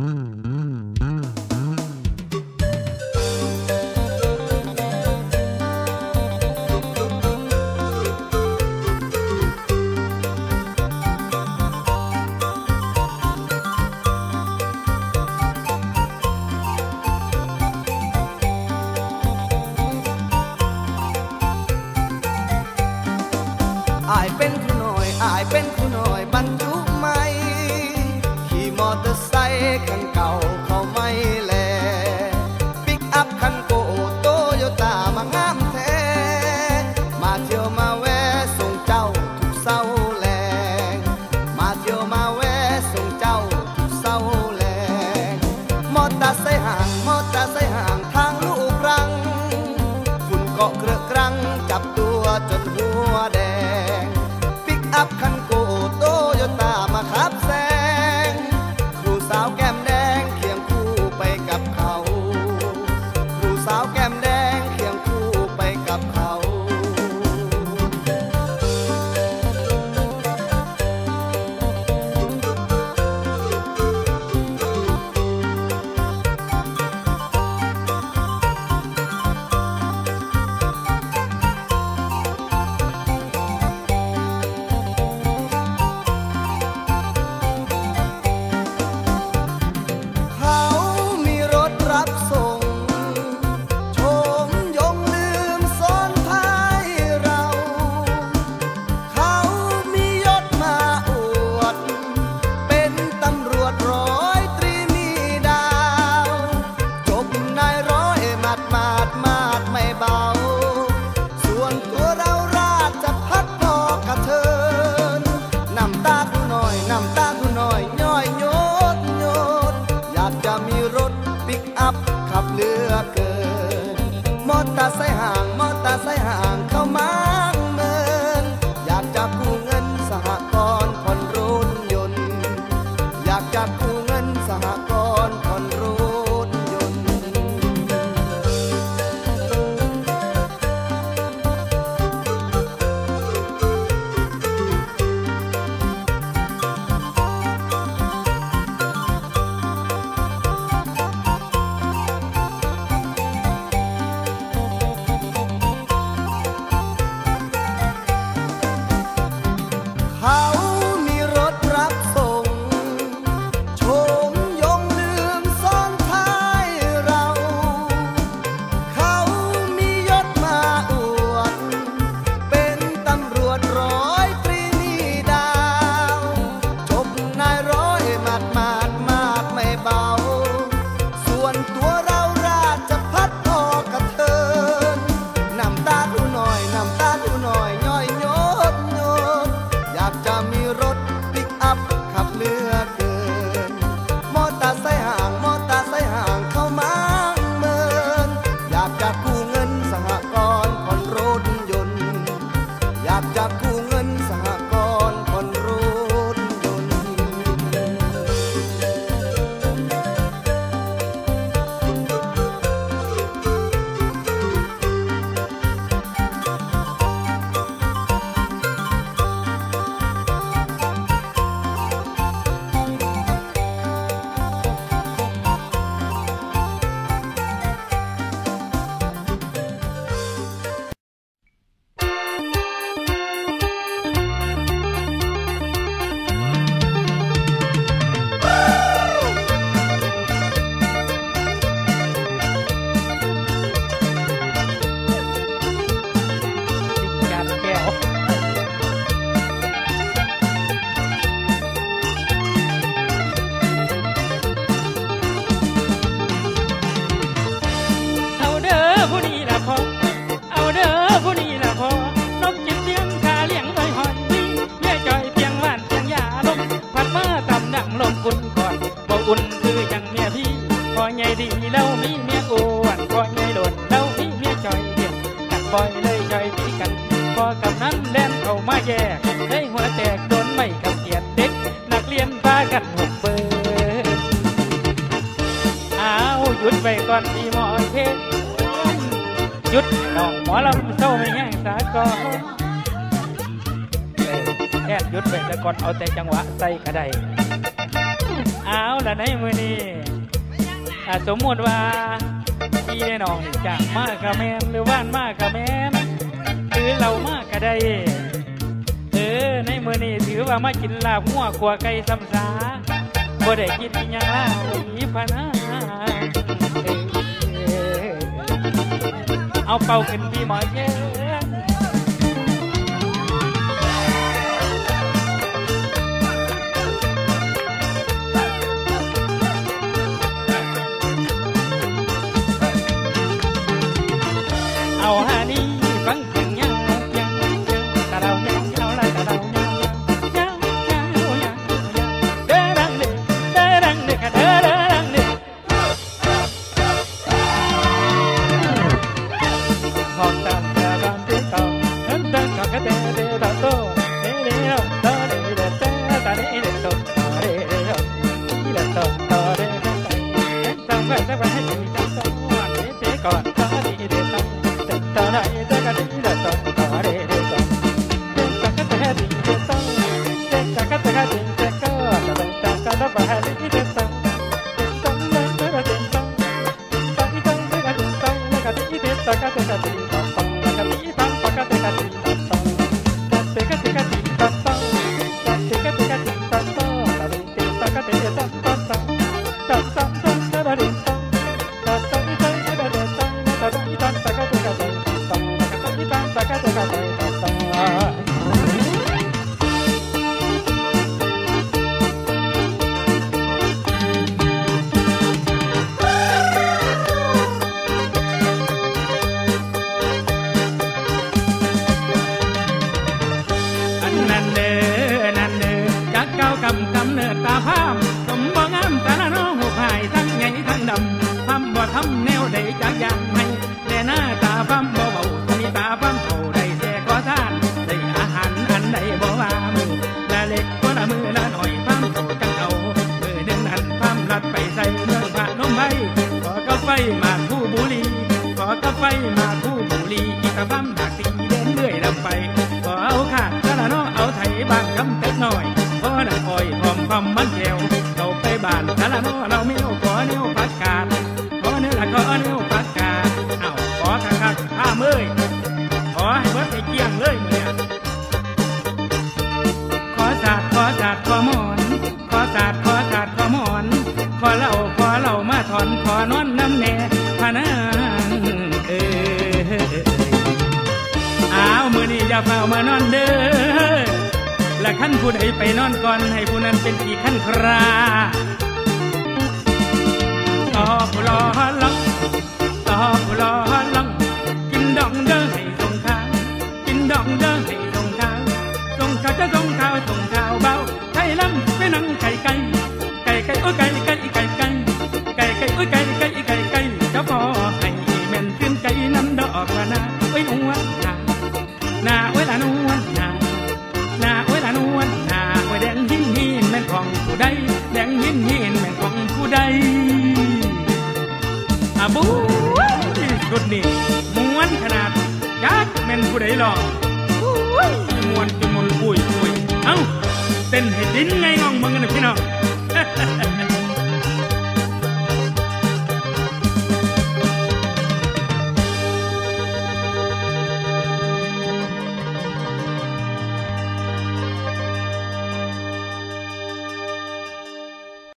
Mm. 그래. สหก บ่อุ่นคือยังเมียพี่พอไงดีแล้วมีเมียอ้วนพอไงหล่นแล้วมีเมียจอยเดียวกันปล่อยเลยจอยพี่กัน พอกับนั้นแล่นเข้ามาแยกได้หัวแตกโดนไม่กับเกียดเด็ก นักเรียนพากันหกเบอร์อ้าวหยุดไปก่อนที่หมอเทศหยุดน้องหมอลำเศร้าไม่แห้งสาก่อนแค่หยุดไปแต่ก่อนเอาแต่จังหวะใส่กระได ละในมือนี้อะสมมติว่าพี่แน่นองนี่จากมากกะแมนหรือว่านมากกะแมนหรือเรามากกะได้เออในมือนี้ถือว่ามากินลาบหัวขัวไก่ซ้ำสาบ่ได้กินยังล่ะมีพะนาเอาเป่าขึ้นพี่หมอเย้ ระเดเดดาโตเำแนวใดจักอย่างให้แต่หน้าตาพามบ่เบามีตาพามเท่าใดแต่ขอทานได้อาหารอันใดบ่ว่ามือละเล็กก็ละมือละหน่อยพามโตจังเอามือหนึ่งนั้นพามลัดไปใส่เมืองพระนมไพขอกาไฟมาคู่บุรีขอกาไฟมาคู่บุรีอีตาพามดากตีเดินเรื่อยลำไปขอเอาขาดกะละน้อเอาไถบางคำ ข้าเมื่อยขอให้เบิดให้เกลี้ยงเลยเมื่อขอสาดขอสาดขอหมอน ขอสาดขอสาดขอหมอน ขอเหล่าขอเหล่ามาถอนขอนอนน้ำแน่พนางเอออ้าวมือนี้อย่าเฝ้ามานอนเด้อและขั้นผู้ใดไปนอนก่อนให้ผู้นั้นเป็นอีกขั้นคราตอผู้รอลังตอผู้รอลัง องเด้อให้ส่งข้าวส่งข้าวจะส่งข้าวส่งข้าวเบาไก่ลังไปนังไก่ไก่ไก่ไก่โอ้ไก่ไก่ไก่ไก่ไก่ไก่โอ้ไก่ไก่ไก่ไก่เจ้าพ่อให้แม่นขึ้นไก่น้ำดอกละนะโอ้ยนวลนานาโอ้ยละนวลนานาโอ้ยละนวลนาโอ้ยแดงหินหินแม่นของผู้ใดแดงหินหินแม่นของผู้ใดอาบูชุดนี้ม้วนขนาดยักแม่นผู้ใดหรอก เป็นให้ดินไงง้องมึงนะพี่น้อง